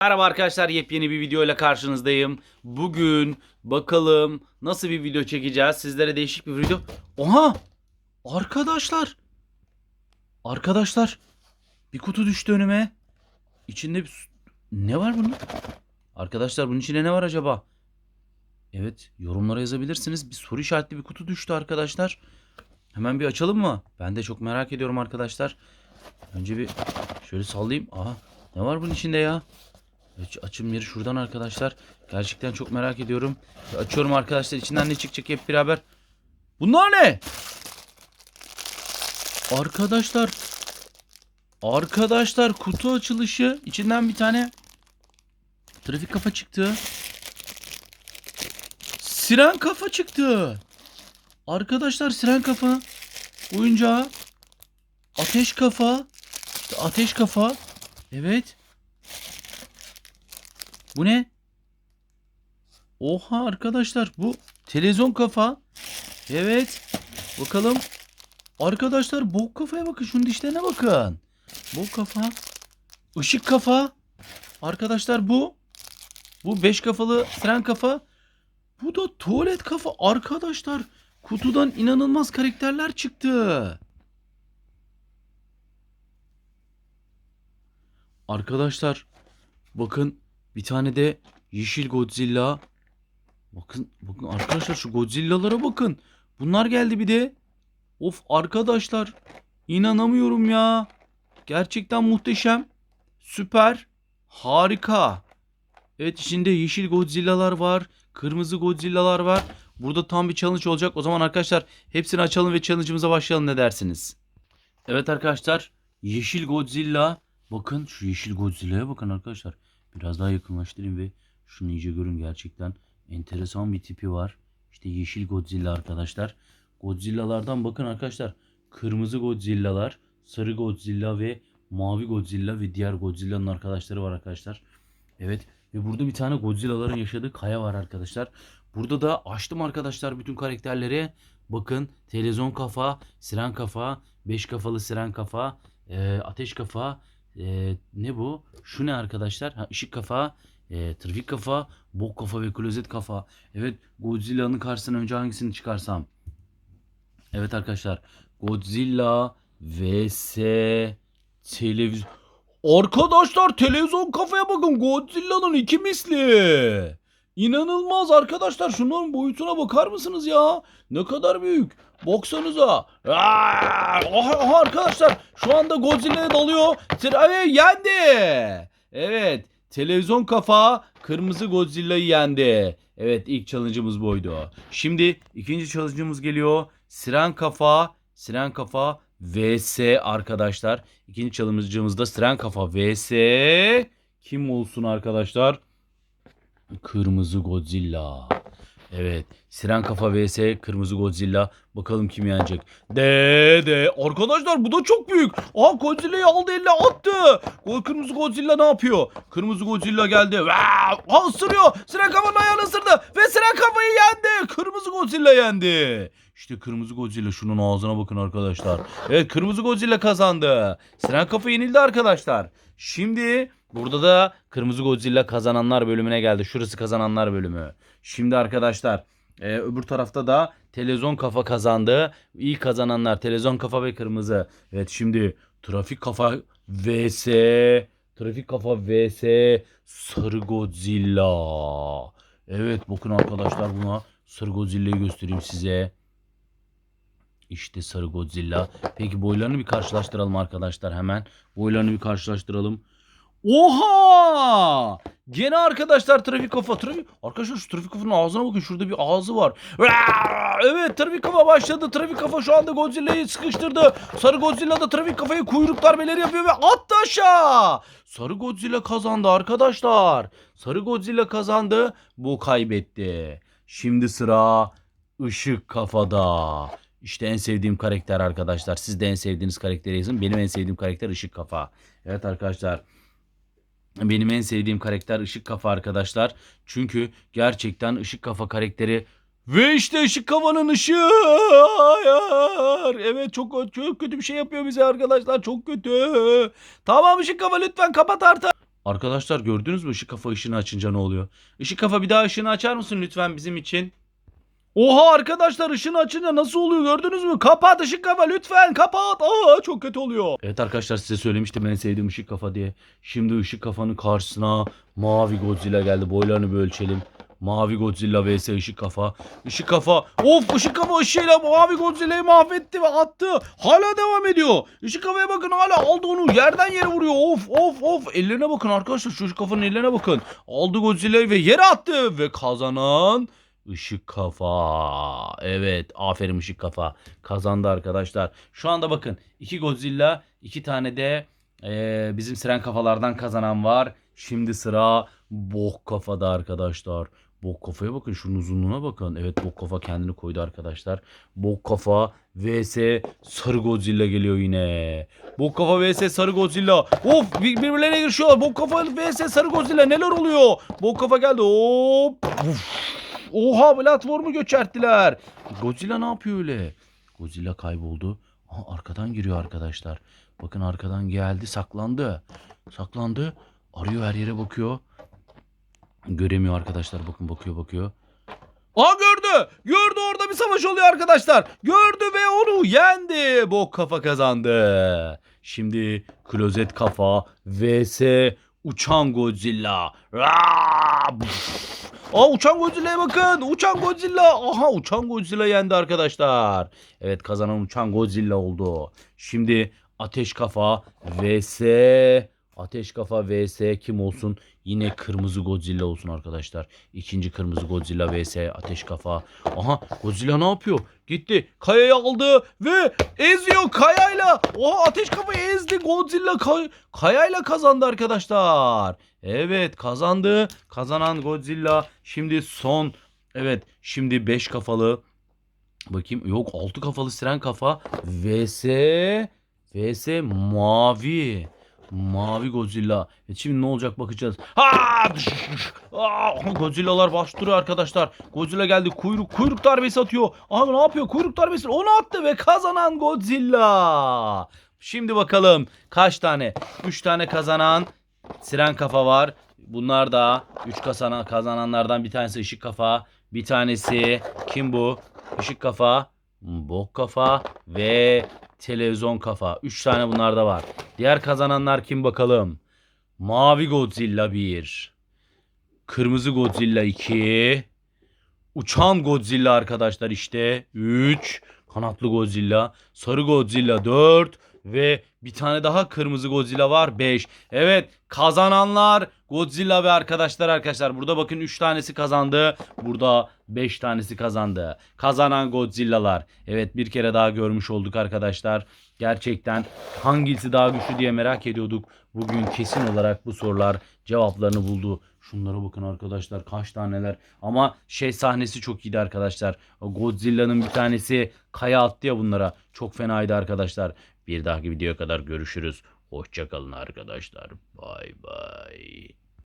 Merhaba arkadaşlar yepyeni bir video ile karşınızdayım. Bugün bakalım nasıl bir video çekeceğiz. Sizlere değişik bir video. Oha! Arkadaşlar! Arkadaşlar! Bir kutu düştü önüme. İçinde bir... Ne var bunun? Arkadaşlar bunun içinde ne var acaba? Evet yorumlara yazabilirsiniz. Bir soru işaretli bir kutu düştü arkadaşlar. Hemen bir açalım mı? Ben de çok merak ediyorum arkadaşlar. Önce bir şöyle sallayayım. Aha ne var bunun içinde ya? Aç- Açım yeri şuradan arkadaşlar. Gerçekten çok merak ediyorum. Açıyorum arkadaşlar. İçinden ne çıkacak hep beraber. Bunlar ne? Arkadaşlar. Arkadaşlar kutu açılışı. İçinden bir tane trafik kafa çıktı. Siren kafa çıktı. Arkadaşlar siren kafa. Oyuncağı. Ateş kafa. İşte ateş kafa. Evet. Bu ne? Oha arkadaşlar bu televizyon kafa. Evet. Bakalım. Arkadaşlar bok kafaya bakın. Şunun dişlerine bakın. Bok kafa. Işık kafa. Arkadaşlar bu. Bu beş kafalı tren kafa. Bu da tuvalet kafa. Arkadaşlar kutudan inanılmaz karakterler çıktı. Arkadaşlar bakın bir tane de yeşil Godzilla. Bakın bakın arkadaşlar şu Godzilla'lara bakın. Bunlar geldi bir de. Of arkadaşlar inanamıyorum ya. Gerçekten muhteşem. Süper. Harika. Evet içinde yeşil Godzilla'lar var. Kırmızı Godzilla'lar var. Burada tam bir challenge olacak. O zaman arkadaşlar hepsini açalım ve challenge'ımıza başlayalım ne dersiniz? Evet arkadaşlar yeşil Godzilla. Bakın şu yeşil Godzilla'ya bakın arkadaşlar. Biraz daha yakınlaştırayım ve şunu iyice görün gerçekten enteresan bir tipi var. İşte yeşil Godzilla arkadaşlar. Godzilla'lardan bakın arkadaşlar. Kırmızı Godzilla'lar, sarı Godzilla ve mavi Godzilla ve diğer Godzilla'nın arkadaşları var arkadaşlar. Evet ve burada bir tane Godzilla'ların yaşadığı kaya var arkadaşlar. Burada da açtım arkadaşlar bütün karakterleri. Bakın televizyon kafa, siren kafa, beş kafalı siren kafa, e, ateş kafa, e, ne bu? Şu ne arkadaşlar? Ha, ışık kafa, e, trafik kafa, bok kafa ve klozet kafa. Evet Godzilla'nın karşısına önce hangisini çıkarsam? Evet arkadaşlar Godzilla vs televizyon. Arkadaşlar televizyon kafaya bakın Godzilla'nın iki misli. İnanılmaz arkadaşlar şunların boyutuna bakar mısınız ya? Ne kadar büyük. Baksanıza. Aha, aha arkadaşlar şu anda Godzilla'ya dalıyor. Trave yendi. Evet televizyon kafa kırmızı Godzilla'yı yendi. Evet ilk challenge'ımız buydu. Şimdi ikinci challenge'ımız geliyor. Siren kafa, siren kafa vs arkadaşlar. İkinci challenge'ımızda siren kafa vs kim olsun arkadaşlar? Kırmızı Godzilla. Evet. Siren Kafa vs Kırmızı Godzilla. Bakalım kim yenecek. De de. Arkadaşlar bu da çok büyük. Aha Godzilla'yı aldı eline attı. Kırmızı Godzilla ne yapıyor? Kırmızı Godzilla geldi. Ha ısırıyor. Siren Kafa'nın ayağını ısırdı. Ve Siren Kafa'yı yendi. Kırmızı Godzilla yendi. İşte Kırmızı Godzilla şunun ağzına bakın arkadaşlar. Evet Kırmızı Godzilla kazandı. Siren Kafa yenildi arkadaşlar. Şimdi burada da Kırmızı Godzilla kazananlar bölümüne geldi. Şurası kazananlar bölümü. Şimdi arkadaşlar e, öbür tarafta da televizyon kafa kazandı. İyi kazananlar televizyon kafa ve kırmızı. Evet şimdi trafik kafa vs trafik kafa vs sarı Godzilla. Evet bakın arkadaşlar buna sarı Godzilla'yı göstereyim size. İşte sarı Godzilla. Peki boylarını bir karşılaştıralım arkadaşlar hemen. Boylarını bir karşılaştıralım. Oha! Gene arkadaşlar trafik kafa. Trafik... Arkadaşlar şu trafik kafanın ağzına bakın. Şurada bir ağzı var. Evet trafik kafa başladı. Trafik kafa şu anda Godzilla'yı sıkıştırdı. Sarı Godzilla da trafik kafayı kuyruk darbeleri yapıyor ve attı aşağı. Sarı Godzilla kazandı arkadaşlar. Sarı Godzilla kazandı. Bu kaybetti. Şimdi sıra ışık kafada. İşte en sevdiğim karakter arkadaşlar. Siz de en sevdiğiniz karakteri yazın. Benim en sevdiğim karakter ışık kafa. Evet arkadaşlar. Benim en sevdiğim karakter Işık Kafa arkadaşlar. Çünkü gerçekten Işık Kafa karakteri ve işte Işık Kafa'nın ışığı. Evet çok, çok kötü bir şey yapıyor bize arkadaşlar. Çok kötü. Tamam Işık Kafa lütfen kapat artık. Arkadaşlar gördünüz mü ışık kafa ışığını açınca ne oluyor? Işık kafa bir daha ışığını açar mısın lütfen bizim için? Oha arkadaşlar ışığını açınca nasıl oluyor gördünüz mü? Kapat ışık kafa lütfen kapat. Aa çok kötü oluyor. Evet arkadaşlar size söylemiştim en sevdiğim ışık kafa diye. Şimdi ışık kafanın karşısına mavi Godzilla geldi. Boylarını bir ölçelim. Mavi Godzilla vs ışık kafa. Işık kafa. Of ışık kafa ışığıyla mavi Godzilla'yı mahvetti ve attı. Hala devam ediyor. Işık kafaya bakın hala aldı onu yerden yere vuruyor. Of of of. Ellerine bakın arkadaşlar şu ışık kafanın ellerine bakın. Aldı Godzilla'yı ve yere attı. Ve kazanan Işık kafa. Evet aferin ışık kafa. Kazandı arkadaşlar. Şu anda bakın iki Godzilla iki tane de eee, bizim siren kafalardan kazanan var. Şimdi sıra bok kafada arkadaşlar. Bok kafaya bakın şunun uzunluğuna bakın. Evet bok kafa kendini koydu arkadaşlar. Bok kafa vs sarı Godzilla geliyor yine. Bok kafa vs sarı Godzilla. Of bir- birbirlerine girişiyorlar. Bok kafa vs sarı Godzilla neler oluyor? Bok kafa geldi. Hop. Uf. Oha platformu göçerttiler. Godzilla ne yapıyor öyle? Godzilla kayboldu. Aha, arkadan giriyor arkadaşlar. Bakın arkadan geldi saklandı. Saklandı. Arıyor her yere bakıyor. Göremiyor arkadaşlar. Bakın bakıyor bakıyor. Aa gördü. Gördü orada bir savaş oluyor arkadaşlar. Gördü ve onu yendi. Bok kafa kazandı. Şimdi klozet kafa vs uçan Godzilla. Aa uçan Godzilla'ya bakın. Uçan Godzilla. Aha uçan Godzilla yendi arkadaşlar. Evet kazanan uçan Godzilla oldu. Şimdi ateş kafa vs Ateş kafa vs kim olsun? Yine kırmızı Godzilla olsun arkadaşlar. İkinci kırmızı Godzilla vs Ateş kafa. Aha Godzilla ne yapıyor? Gitti. Kayayı aldı ve eziyor kayayla. Oha ateş kafayı ezdi. Godzilla kay kayayla kazandı arkadaşlar. Evet kazandı. Kazanan Godzilla. Şimdi son. Evet şimdi 5 kafalı. Bakayım yok 6 kafalı siren kafa. vs vs mavi. Mavi Godzilla. E şimdi ne olacak bakacağız. Ha! Aa, Godzilla'lar başlıyor arkadaşlar. Godzilla geldi. Kuyruk kuyruk darbesi atıyor. Abi ne yapıyor? Kuyruk darbesi onu attı ve kazanan Godzilla. Şimdi bakalım kaç tane? 3 tane kazanan Siren kafa var. Bunlar da 3 kazanan kazananlardan bir tanesi ışık kafa. Bir tanesi kim bu? Işık kafa, bok kafa ve televizyon kafa. 3 tane bunlarda var. Diğer kazananlar kim bakalım? Mavi Godzilla 1. Kırmızı Godzilla 2. Uçan Godzilla arkadaşlar işte 3. Kanatlı Godzilla. Sarı Godzilla 4. Ve bir tane daha kırmızı Godzilla var 5. Evet kazananlar Godzilla ve arkadaşlar arkadaşlar. Burada bakın 3 tanesi kazandı. Burada 5 tanesi kazandı. Kazanan Godzilla'lar. Evet bir kere daha görmüş olduk arkadaşlar. Gerçekten hangisi daha güçlü diye merak ediyorduk. Bugün kesin olarak bu sorular cevaplarını buldu. Şunlara bakın arkadaşlar kaç taneler. Ama şey sahnesi çok iyiydi arkadaşlar. Godzilla'nın bir tanesi kaya attı ya bunlara. Çok fenaydı arkadaşlar. Bir dahaki videoya kadar görüşürüz. Hoşçakalın arkadaşlar. Bay bay.